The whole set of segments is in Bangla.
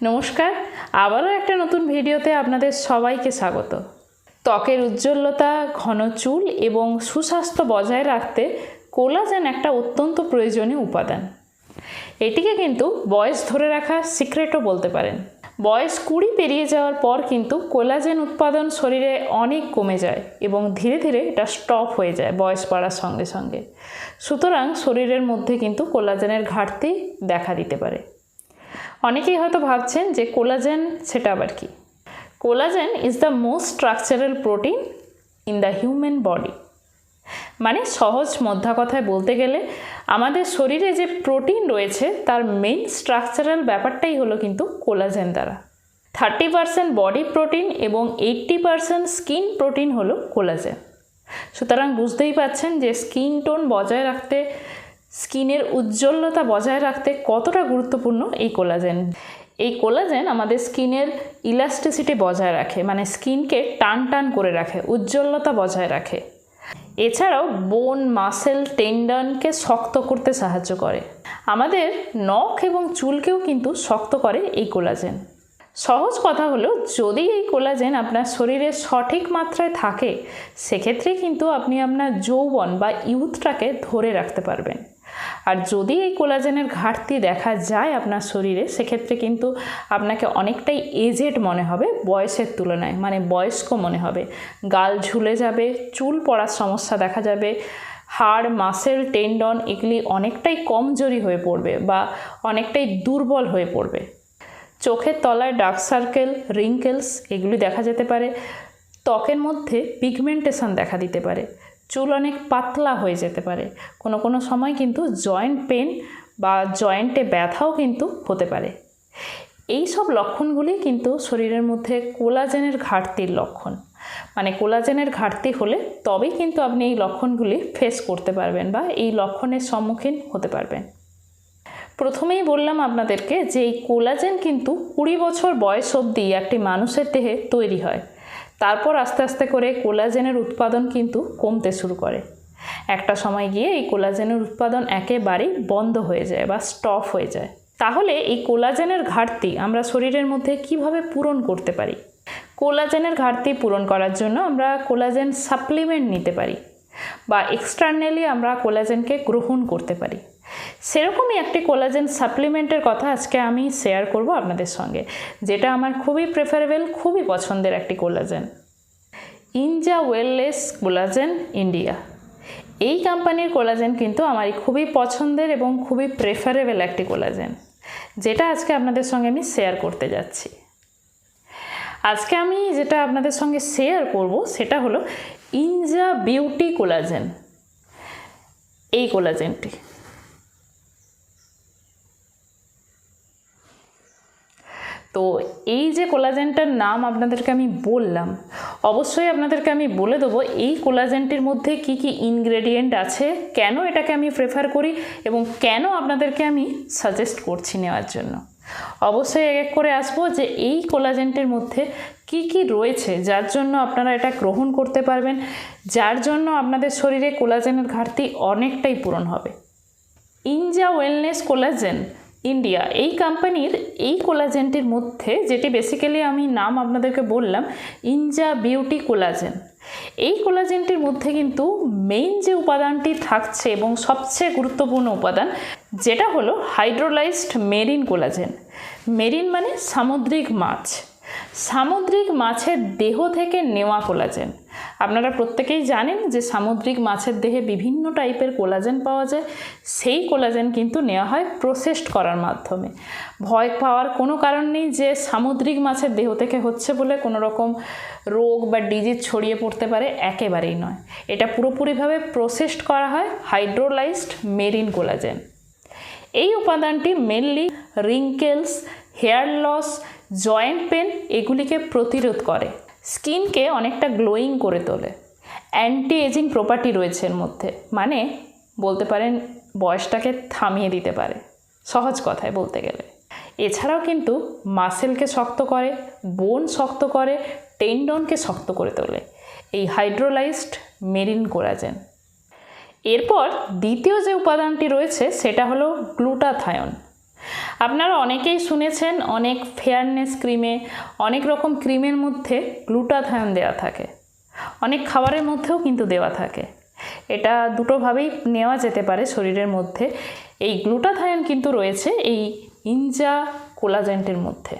নমস্কার, আবারও একটা নতুন ভিডিওতে আপনাদের সবাইকে স্বাগত। ত্বকের উজ্জ্বলতা, ঘন চুল এবং সুস্বাস্থ্য বজায় রাখতে কোলাজেন একটা অত্যন্ত প্রয়োজনীয় উপাদান। এটিকে কিন্তু বয়স ধরে রাখা সিক্রেটও বলতে পারেন। বয়স কুড়ি পেরিয়ে যাওয়ার পর কিন্তু কোলাজেন উৎপাদন শরীরে অনেক কমে যায় এবং ধীরে ধীরে এটা স্টপ হয়ে যায় বয়স বাড়ার সঙ্গে সঙ্গে। সুতরাং শরীরের মধ্যে কিন্তু কোলাজেনের ঘাটতি দেখা দিতে পারে। অনেকেই হয়তো ভাবছেন যে কোলাজেন সেটা আবার কি? Collagen is the most structural protein in the human body মানে সহজ মধ্যা কথায় বলতে গেলে, আমাদের শরীরে যে প্রোটিন রয়েছে, তার মেইন স্ট্রাকচারাল ব্যাপারটাই হলো কিন্তু কোলাজেন দ্বারা। থার্টি পারসেন্ট বডি প্রোটিন এবং এইট্টি পারসেন্ট স্কিন প্রোটিন হলো কোলাজেন। সুতরাং বুঝতেই পাচ্ছেন যে স্কিন টোন বজায় রাখতে স্কিনের উজ্জ্বলতা বজায় রাখতে কতটা গুরুত্বপূর্ণ এই কোলাজেন? এই কোলাজেন আমাদের স্কিনের ইলাস্টিসিটি বজায় রাখে মানে স্কিনকে টান টান করে রাখে, উজ্জ্বলতা বজায় রাখে। এছাড়াও বোন, মাসেল, টেন্ডনকে শক্ত করতে সাহায্য করে। আমাদের নখ এবং চুলকেও কিন্তু শক্ত করে এই কোলাজেন। সহজ কথা হলো, যদি এই কোলাজেন আপনার শরীরে সঠিক মাত্রায় থাকে, সেক্ষেত্রে কিন্তু আপনি আপনার যৌবন বা ইউথটাকে ধরে রাখতে পারবেন। আর যদি এই কোলাজেনের ঘাটতি দেখা যায় আপনার শরীরে, সেক্ষেত্রে কিন্তু আপনাকে অনেকটাই এজেড মনে হবে বয়সের তুলনায় মানে বয়স্ক মনে হবে। গাল ঝুলে যাবে, চুল পড়ার সমস্যা দেখা যাবে, হাড় মাসেল টেন্ডন এগুলি অনেকটাই কমজোরি হয়ে পড়বে বা অনেকটাই দুর্বল হয়ে পড়বে। চোখের তলায় ডার্ক সার্কেল রিঙ্কেলস এগুলি দেখা যেতে পারে। ত্বকের মধ্যে পিগমেন্টেশন দেখা দিতে পারে। চুল অনেক পাতলা হয়ে যেতে পারে। কোনো কোনো সময় কিন্তু জয়েন্ট পেন বা জয়েন্টে ব্যথাও কিন্তু হতে পারে। এই সব লক্ষণগুলি কিন্তু শরীরের মধ্যে কোলাজেনের ঘাটতির লক্ষণ। মানে কোলাজেনের ঘাটতি হলে তবেই কিন্তু আপনি এই লক্ষণগুলি ফেস করতে পারবেন বা এই লক্ষণের সম্মুখীন হতে পারবেন। প্রথমেই বললাম আপনাদেরকে যে এই কোলাজেন কিন্তু কুড়ি বছর বয়স অবধি একটি মানুষের দেহে তৈরি হয়। তারপর আস্তে আস্তে করে কোলাজেনের উৎপাদন কিন্তু কমতে শুরু করে। একটা সময় গিয়ে এই কোলাজেনের উৎপাদন একেবারেই বন্ধ হয়ে যায় বা স্টপ হয়ে যায়। তাহলে এই কোলাজেনের ঘাটতি আমরা শরীরের মধ্যে কীভাবে পূরণ করতে পারি? কোলাজেনের ঘাটতি পূরণ করার জন্য আমরা কোলাজেন সাপ্লিমেন্ট নিতে পারি বা এক্সটার্নালি আমরা কোলাজেনকে গ্রহণ করতে পারি। সেরকমই একটি কোলাজেন সাপ্লিমেন্টের কথা আজকে আমি শেয়ার করব আপনাদের সঙ্গে, যেটা আমার খুবই প্রেফারেবল খুবই পছন্দের একটি collagen Inja wellness collagen India এই কোম্পানির কোলাজেন কিন্তু আমার খুবই পছন্দের এবং খুবই প্রেফারেবল একটি কোলাজেন যেটা আজকে আপনাদের সঙ্গে আমি শেয়ার করতে যাচ্ছি। আজকে আমি যেটা আপনাদের সঙ্গে শেয়ার করব, সেটা হলো ইনজা বিউটি কোলাজেন এই কোলাজেনটি তো এই যে কোলাজেনটার নাম আপনাদেরকে আমি বললাম, অবশ্যই আপনাদেরকে আমি বলে দেবো এই কোলাজেনটির মধ্যে কি কি ইনগ্রেডিয়েন্ট আছে, কেন এটাকে আমি প্রেফার করি এবং কেন আপনাদেরকে আমি সাজেস্ট করছি নেওয়ার জন্য। অবশ্যই এক এক করে আসব যে এই কোলাজেনটির মধ্যে কি কি রয়েছে যার জন্য আপনারা এটা গ্রহণ করতে পারবেন, যার জন্য আপনাদের শরীরে কোলাজেনের ঘাটতি অনেকটাই পূরণ হবে। Inja wellness collagen India. এই কোম্পানির এই কোলাজেনটির মধ্যে যেটি বেসিক্যালি আমি নাম আপনাদেরকে বললাম ইনজা বিউটি কোলাজেন এই কোলাজেনটির মধ্যে কিন্তু মেইন যে উপাদানটি থাকছে এবং সবচেয়ে গুরুত্বপূর্ণ উপাদান, যেটা হলো হাইড্রোলাইজড মেরিন কোলাজেন মেরিন মানে সামুদ্রিক মাছ। সামুদ্রিক মাছের দেহ থেকে নেওয়া কোলাজেন আপনারা প্রত্যেকেই জানেন যে সামুদ্রিক মাছের দেহে বিভিন্ন টাইপের কোলাজেন পাওয়া যায়। সেই কোলাজেন কিন্তু নেওয়া হয় প্রসেসড করার মাধ্যমে। ভয় পাওয়ার কোনো কারণ নেই যে সামুদ্রিক মাছের দেহ থেকে হচ্ছে বলে কোনো রকম রোগ বা ডিজিজ ছড়িয়ে পড়তে পারে, একেবারেই নয়। এটা পুরোপুরিভাবে প্রসেসড করা হয় হাইড্রোলাইজড মেরিন কোলাজেন। এই উপাদানটি mainly wrinkles, hair loss, joint pain এগুলিকে প্রতিরোধ করে। স্কিনকে অনেকটা গ্লোয়িং করে তোলে। অ্যান্টি এজিং প্রপার্টি রয়েছে এর মধ্যে। মানে বলতে পারেন, বয়সটাকে থামিয়ে দিতে পারে। সহজ কথায় বলতে গেলে। এছাড়াও কিন্তু মাসেলকে শক্ত করে, বোন শক্ত করে, টেন্ডনকে শক্ত করে তোলে। এই হাইড্রোলাইজড মেরিন কোরাজেন। এরপর দ্বিতীয় যে উপাদানটি রয়েছে, সেটা হলো গ্লুটাথায়ন। আপনারা অনেকেই শুনেছেন অনেক ফেয়ারনেস ক্রিমে অনেক রকম ক্রিমের মধ্যে গ্লুটাথায়ন দেওয়া থাকে। অনেক খাবারের মধ্যেও কিন্তু দেওয়া থাকে। এটা দুটোভাবেই নেওয়া যেতে পারে শরীরের মধ্যে। এই গ্লুটাথায়ন কিন্তু রয়েছে এই ইনজা কোলাজেন্টের মধ্যে।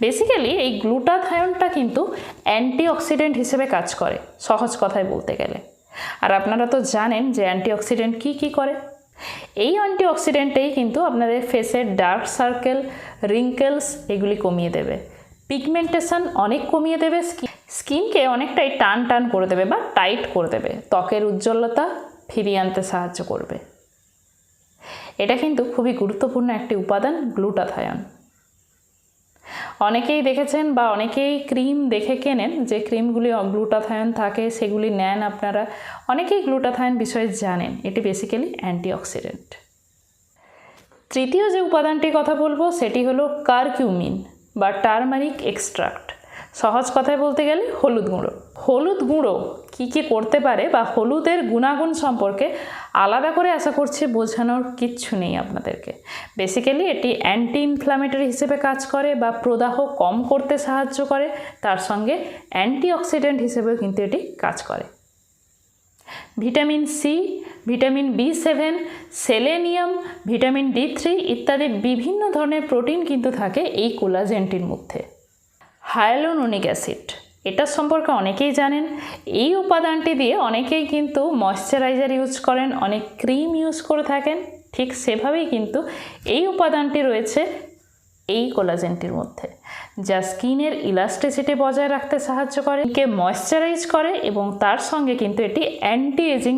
বেসিক্যালি এই গ্লুটাথায়নটা কিন্তু অ্যান্টিঅক্সিডেন্ট হিসেবে কাজ করে, সহজ কথায় বলতে গেলে। আর আপনারা তো জানেন যে অ্যান্টিঅক্সিডেন্ট কী কী করে? এই অ্যান্টিঅক্সিডেন্টেই কিন্তু আপনাদের ফেসের ডার্ক সার্কেল রিঙ্কেলস এগুলি কমিয়ে দেবে। পিগমেন্টেশন অনেক কমিয়ে দেবে স্কিনকে অনেকটাই টান টান করে দেবে বা টাইট করে দেবে। ত্বকের উজ্জ্বলতা ফিরিয়ে আনতে সাহায্য করবে। এটা কিন্তু খুবই গুরুত্বপূর্ণ একটি উপাদান গ্লুটাথায়ন অনেকেই দেখেছেন বা অনেকেই ক্রিম দেখে কেনেন যে ক্রিমগুলি গ্লুটাথায়ন থাকে, সেগুলি নেন আপনারা। অনেকেই গ্লুটাথায়ন বিষয়ে জানেন, এটি বেসিক্যালি অ্যান্টিঅক্সিডেন্ট তৃতীয় যে উপাদানটির কথা বলব, সেটি হলো কারকিউমিন বা টারমারিক এক্সট্রাক্ট। সহজ কথায় বলতে গেলে হলুদ গুঁড়ো। হলুদ গুঁড়ো কী কী করতে পারে বা হলুদের গুণাগুণ সম্পর্কে আলাদা করে আশা করছি বোঝানোর কিচ্ছু নেই আপনাদেরকে। বেসিক্যালি এটি অ্যান্টি ইনফ্লামেটরি হিসেবে কাজ করে বা প্রদাহ কম করতে সাহায্য করে, তার সঙ্গে অ্যান্টিঅক্সিডেন্ট হিসেবেও কিন্তু এটি কাজ করে। Vitamin C vitamin B seven selenium vitamin D three ইত্যাদি বিভিন্ন ধরনের প্রোটিন কিন্তু থাকে এই কোলাজেনটির মধ্যে। হায়ালোনোনিক অ্যাসিড এটার সম্পর্কে অনেকেই জানেন। এই উপাদানটি দিয়ে অনেকেই কিন্তু ময়শ্চারাইজার ইউজ করেন, অনেক ক্রিম ইউজ করে থাকেন। ঠিক সেভাবেই কিন্তু এই উপাদানটি রয়েছে এই কোলাজেনটির মধ্যে, যা স্কিনের ইলাস্টিসিটি বজায় রাখতে সাহায্য করে কে ময়শ্চারাইজ করে এবং তার সঙ্গে কিন্তু এটি অ্যান্টি এজিং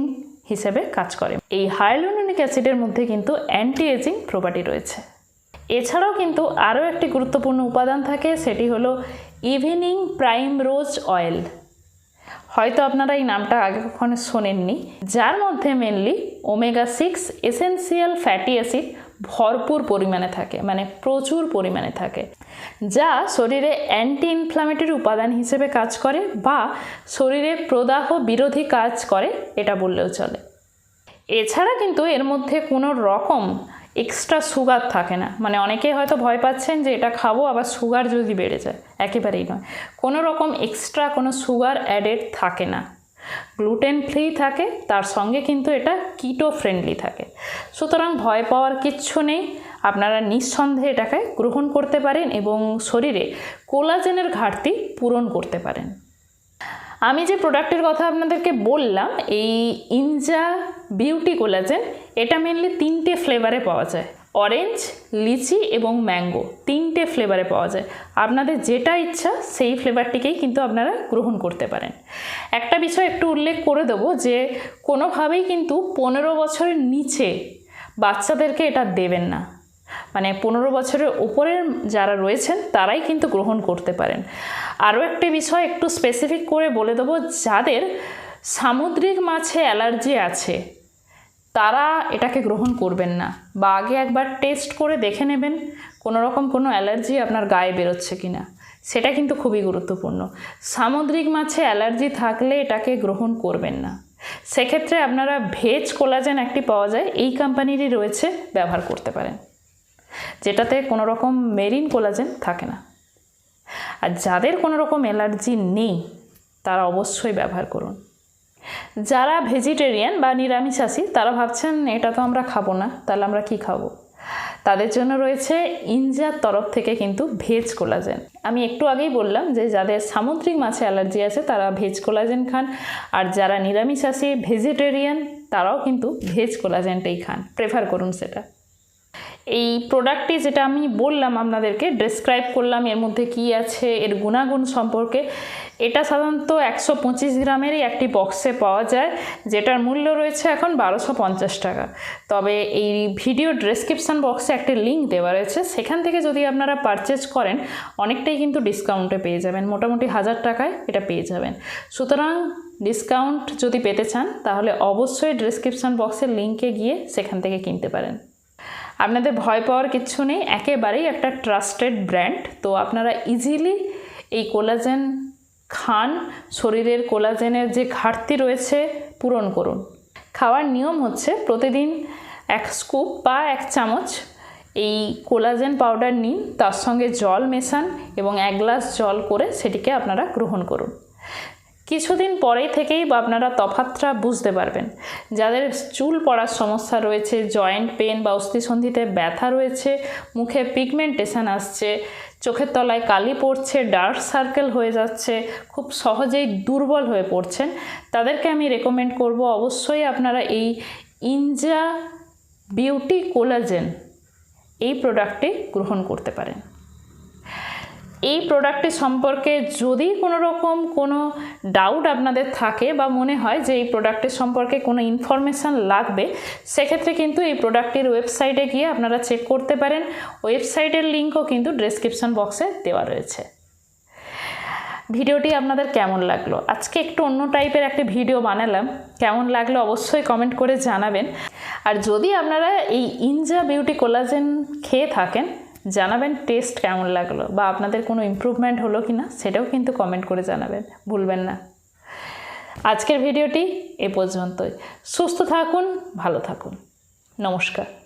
হিসেবে কাজ করে। এই হায়ালোনিক অ্যাসিডের মধ্যে কিন্তু অ্যান্টি এজিং প্রপার্টি রয়েছে। এছাড়াও কিন্তু আরও একটি গুরুত্বপূর্ণ উপাদান থাকে, সেটি হলো ইভিনিং প্রাইম রোজ অয়েল হয়তো আপনারা এই নামটা আগে কখনো শোনেননি, যার মধ্যে mainly omega six essential fatty acid ভরপুর পরিমাণে থাকে মানে প্রচুর পরিমাণে থাকে, যা শরীরে অ্যান্টি ইনফ্লামেটরি উপাদান হিসেবে কাজ করে বা শরীরে প্রদাহ বিরোধী কাজ করে, এটা বললেও চলে। এছাড়া কিন্তু এর মধ্যে কোনো রকম এক্সট্রা সুগার থাকে না। মানে অনেকেই হয়তো ভয় পাচ্ছেন যে এটা খাব, আবার সুগার যদি বেড়ে যায়। একেবারেই নয়। কোনো রকম এক্সট্রা কোনো সুগার অ্যাডেড থাকে না। গ্লুটেন ফ্রি থাকে, তার সঙ্গে কিন্তু এটা কিটো ফ্রেন্ডলি থাকে। সুতরাং ভয় পাওয়ার কিচ্ছু নেই। আপনারা নিঃসন্দেহে এটাকে গ্রহণ করতে পারেন এবং শরীরে কোলাজেনের ঘাটতি পূরণ করতে পারেন। আমি যে প্রোডাক্টের কথা আপনাদেরকে বললাম, এই ইনজা বিউটি কোলাজেন এটা মেনলি তিনটে ফ্লেভারে পাওয়া যায়। অরেঞ্জ লিচি এবং ম্যাঙ্গো তিনটে ফ্লেভারে পাওয়া যায়। আপনাদের যেটা ইচ্ছা, সেই ফ্লেভারটিকেই কিন্তু আপনারা গ্রহণ করতে পারেন। একটা বিষয় একটু উল্লেখ করে দেবো যে, কোনোভাবেই কিন্তু পনেরো বছরের নিচে বাচ্চাদেরকে এটা দেবেন না। মানে পনেরো বছরের উপরের যারা রয়েছেন, তারাই কিন্তু গ্রহণ করতে পারেন। আরও একটি বিষয় একটু স্পেসিফিক করে বলে দেবো, যাদের সামুদ্রিক মাছে অ্যালার্জি আছে, তারা এটাকে গ্রহণ করবেন না। বা আগে একবার টেস্ট করে দেখে নেবেন কোনো রকম কোনো অ্যালার্জি আপনার গায়ে বেরোচ্ছে কি না সেটা কিন্তু খুবই গুরুত্বপূর্ণ। সামুদ্রিক মাছে অ্যালার্জি থাকলে এটাকে গ্রহণ করবেন না। সেক্ষেত্রে আপনারা ভেজ কোলাজেন একটি পাওয়া যায়, এই কোম্পানিরই রয়েছে, ব্যবহার করতে পারেন। যেটাতে কোনো রকম মেরিন কোলাজেন থাকে না। আর যাদের কোনো রকম অ্যালার্জি নেই, তারা অবশ্যই ব্যবহার করুন। যারা ভেজিটেরিয়ান বা নিরামিষাশী, তারা ভাবছেন, এটা তো আমরা খাব না, তাহলে আমরা কি খাব? তাদের জন্য রয়েছে ইনজার তরফ থেকে কিন্তু ভেজ কোলাজেন। আমি একটু আগেই বললাম যে, যাদের সামুদ্রিক মাছে অ্যালার্জি আছে, তারা ভেজ কোলাজেন খান। আর যারা নিরামিষাশী, ভেজিটেরিয়ান, তারাও কিন্তু ভেজ কোলাজেনটাই খান। প্রেফার করুন সেটা। এই প্রোডাক্টটি যেটা আমি বললাম আপনাদেরকে ডেসক্রাইব করলাম এর মধ্যে কি আছে, এর গুণাগুণ সম্পর্কে, এটা সাধারণত একশো পঁচিশ গ্রামেরই একটি বক্সে পাওয়া যায়, যেটার মূল্য রয়েছে এখন বারোশো পঞ্চাশ টাকা। তবে এই ভিডিও ডেসক্রিপশান বক্সে একটি লিঙ্ক দেওয়া রয়েছে, সেখান থেকে যদি আপনারা পারচেজ করেন, অনেকটাই কিন্তু ডিসকাউন্টে পেয়ে যাবেন, মোটামুটি হাজার টাকায় এটা পেয়ে যাবেন। সুতরাং ডিসকাউন্ট যদি পেতে চান, তাহলে অবশ্যই ডেসক্রিপশান বক্সের লিঙ্কে গিয়ে সেখান থেকে কিনতে পারেন। আপনাদের ভয় পাওয়ার কিচ্ছু নেই, একেবারেই একটা ট্রাস্টেড ব্র্যান্ড তো আপনারা ইজিলি এই কোলাজেন খান, শরীরের কোলাজেনের যে ঘাটতি রয়েছে, পূরণ করুন। খাওয়ার নিয়ম হচ্ছে প্রতিদিন এক স্কুপ বা এক চামচ এই কোলাজেন পাউডার নিন, তার সঙ্গে জল মেশান এবং এক গ্লাস জল করে সেটিকে আপনারা গ্রহণ করুন। কিছুদিন পরেই থেকেই আপনারা তফাতটা বুঝতে পারবেন। যাদের চুল পড়ার সমস্যা রয়েছে জয়েন্ট পেন বা অস্থিসন্ধিতে ব্যথা রয়েছে, মুখে পিগমেন্টেশন আসছে, চোখের তলায় কালি পড়ছে ডার্ক সার্কেল হয়ে যাচ্ছে, খুব সহজেই দুর্বল হয়ে পড়ছেন, তাদেরকে আমি রেকমেন্ড করব অবশ্যই আপনারা এই ইনজা বিউটি কোলাজেন এই প্রোডাক্টটি গ্রহণ করতে পারেন। এই প্রোডাক্টটি সম্পর্কে যদি কোনো রকম কোনো ডাউট আপনাদের থাকে বা মনে হয় যে এই প্রোডাক্টের সম্পর্কে কোনো ইনফরমেশান লাগবে, সেক্ষেত্রে কিন্তু এই প্রোডাক্টটির ওয়েবসাইটে গিয়ে আপনারা চেক করতে পারেন। ওয়েবসাইটের লিঙ্কও কিন্তু ডেসক্রিপশন বক্সে দেওয়া রয়েছে। ভিডিওটি আপনাদের কেমন লাগল? আজকে একটু অন্য টাইপের একটা ভিডিও বানালাম। কেমন লাগল অবশ্যই কমেন্ট করে জানাবেন। আর যদি আপনারা এই ইনজা বিউটি কোলাজেন খেয়ে থাকেন জানাবেন টেস্ট কেমন লাগল বা আপনাদের কোনো ইম্প্রুভমেন্ট হলো কি না সেটাও কিন্তু কমেন্ট করে জানাবেন, ভুলবেন না। আজকের ভিডিওটি এ পর্যন্তই। সুস্থ থাকুন, ভালো থাকুন। নমস্কার।